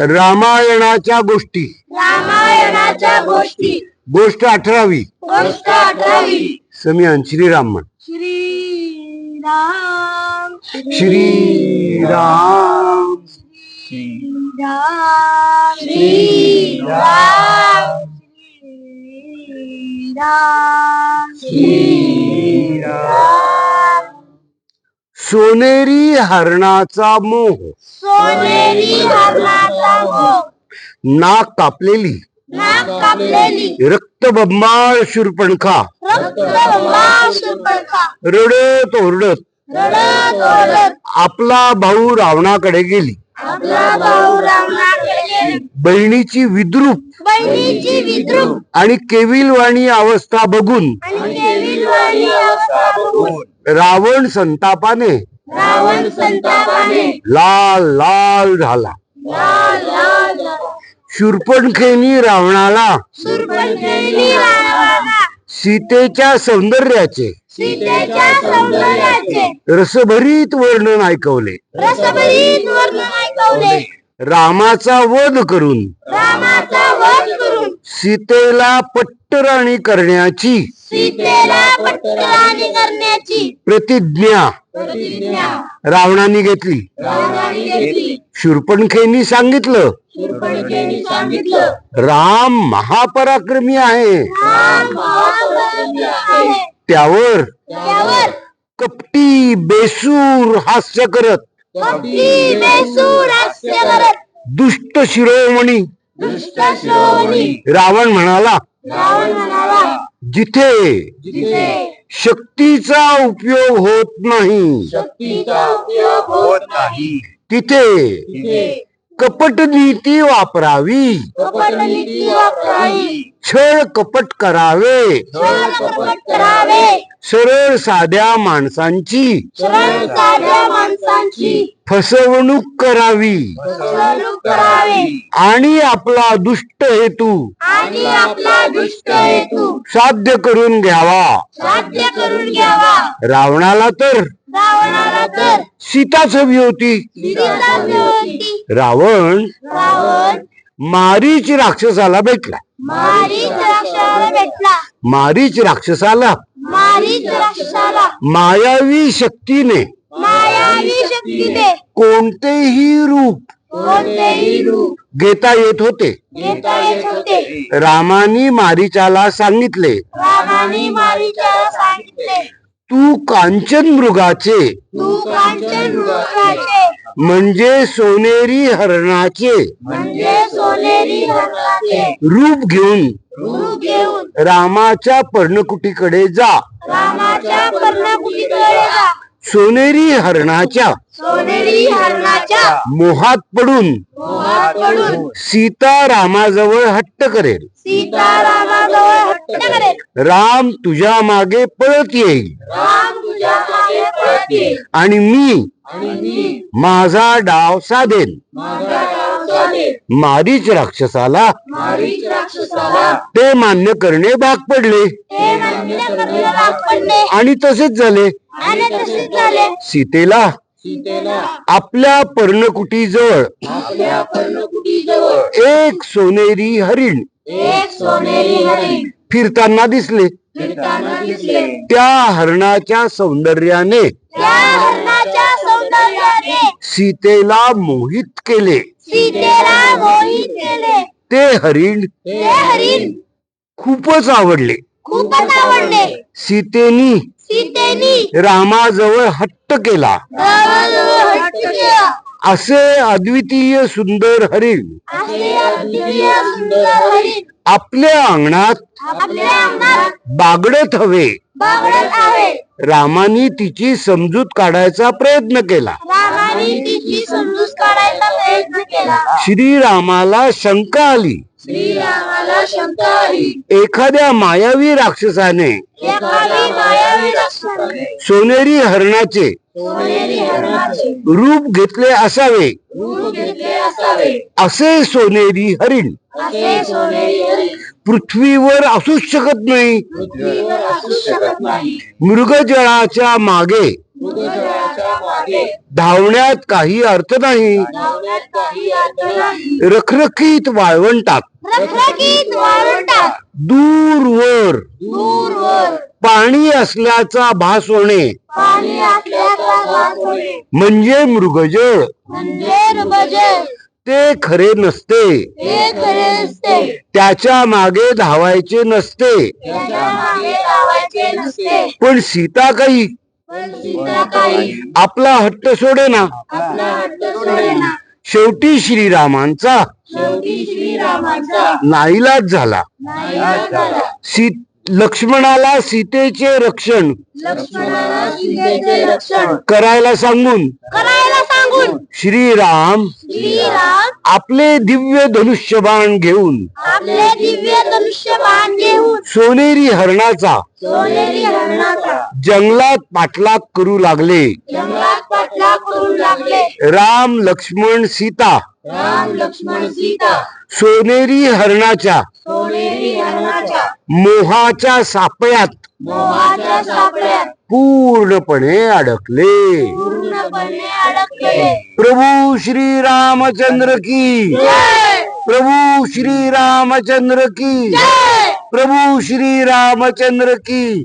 रामायणाच्या गोष्टी. रामायणाच्या गोष्टी. गोष्ट अठरावी. गोष्ट अठरावी. समीयान श्रीराम म्हण. श्री राम श्रीराम. राम श्री सोनेरी हरणाचा मोह. सोनेरी हरणाचा मोह. नाक कापलेली. नाक कापलेली. रक्तबंबाळ शूरपणखा. रक्तबंबाळ रडत ओरडत रडत ओरडत आपला भाऊ रावणाकडे गेली. आपला भाऊ रावणाकडे. बहिणीची विद्रूप. बहिणीची विद्रूप. आणि केविलवाणी अवस्था बघून. आणि केविलवाणी अवस्था बघून. रावण संतापाने. रावण संतापाने. लाल लाल झाला. लाल लाल झाला. शूरपणखेनी रावणाला. सीतेच्या सौंदर्याचे. सीतेच्या सौंदर्याचे. रसभरीत वर्णन ऐकवले. रसभरीत वर्णन ऐकवले. रामाचा वध करून. रामाचा वध करून सीतेला पट्टराणी करण्याची. सीतेला करण्याची. प्रतिज्ञा. प्रतिज्ञा. रावणाने घेतली. रावणाने घेतली. शूरपणखेनी सांगितलं. राम महापराक्रमी आहे. राम महापराक्रमी आहे. त्यावर त्यावर कपटी बेसूर हास्य करत. कपटी बेसूर हास्य करत. दुष्ट शिरोमणी. रावण म्हणाला जिथे जिथे शक्तीचा उपयोग होत नाही शक्तीचा उपयोग होत नाही. तिथे कपट नीती वापरावी. छळ कपट करावे. सरळ साध्या माणसांची. फसवणूक करावी. आणि आपला दुष्ट हेतू. साध्य करून घ्यावा. रावणाला तर. सीताच हवी होती. रावण मारीच राक्षसाला भेटला. मारीच राक्षसाला मायावी शक्तीने. कोणतेही रूप घेता येत होते. रामानी मारीचाला सांगितले. तू कांचन मृगाचे. तू कांचन मृगाचे. म्हणजे सोनेरी हरणाचे. म्हणजे सोनेरी हरणाचे. रूप घेऊन. रूप घेऊन. रामाच्या पर्णकुटीकडे जा. रामाच्या कर्णकुटीकडे जा. सोनेरी हरणाच्या. सोनेरी हरणाच्या. मोहात पडून. मोहात पडून. सीता रामाजवळ हट्ट करेल. सीता रामाजवळ हट्ट करेल राम तुझ्या मागे पळत येईल. आणि मी माझा डाव साधेन. मारीच राक्षसाला. ते मान्य करणे भाग पडले. आणि तसेच झाले. सीतेला. आपल्या पर्णकुटीजवळ. आपल्या पर्णकुटीजवळ. एक सोनेरी हरिण. एक सोनेरी हरिण. फिरताना दिसले. त्या हरणाच्या सौंदर्याने सीतेला मोहित केले. सीतेला मोहित केले. ते हरिण ते हरिण खूपच आवडले. खूपच आवडले. सीतेनी सीतेनी रामाजवळ हट्ट केला. रामाजवळ हट्ट केला. असे अद्वितीय सुंदर हरिण आपल्या अंगणात बागडत हवे. रामानी तिची समजूत काढायचा प्रयत्न केला. श्रीरामाला शंका आली. एखाद्या मायावी राक्षसाने एखादी मायावी राक्षसाने सोनेरी हरणाचे रूप घेतले असावे. असे सोनेरी हरिण पृथ्वीवर असूच शकत नाही. मृगजळाच्या मागे मृगजळाच्या मागे मागे धावण्यात काही अर्थ नाही. रखरखीत वाळवंटात. दूरवर पाणी असल्याचा भास होणे. म्हणजे मृगजळ. म्हणजे ते खरे नसते. त्याच्यामागे धावायचे नसते. पण सीता काही आपला हट्ट सोडे ना. शेवटी श्रीरामांचा. नाईलाज झाला. लक्ष्मणाला सीतेचे रक्षण. करायला सांगून. श्रीराम आपले दिव्य धनुष्यबाण घेऊन. आपले दिव्य धनुष्यबाण घेऊन. सोनेरी हरणाचा. सोनेरी हरणाचा. जंगलात पाठलाग करू लागले. जंगलात पाठलाग करू लागले. राम लक्ष्मण सीता. राम लक्ष्मण सीता. सोनेरी हरणाच्या. सोनेरी हरणाच्या. मोहाच्या सापळ्यात. मोहाच्या पूर्णपणे अडकले. पूर्णपणे अडकले. प्रभू श्री रामचंद्र की प्रभू श्री रामचंद्र की प्रभू श्री रामचंद्र की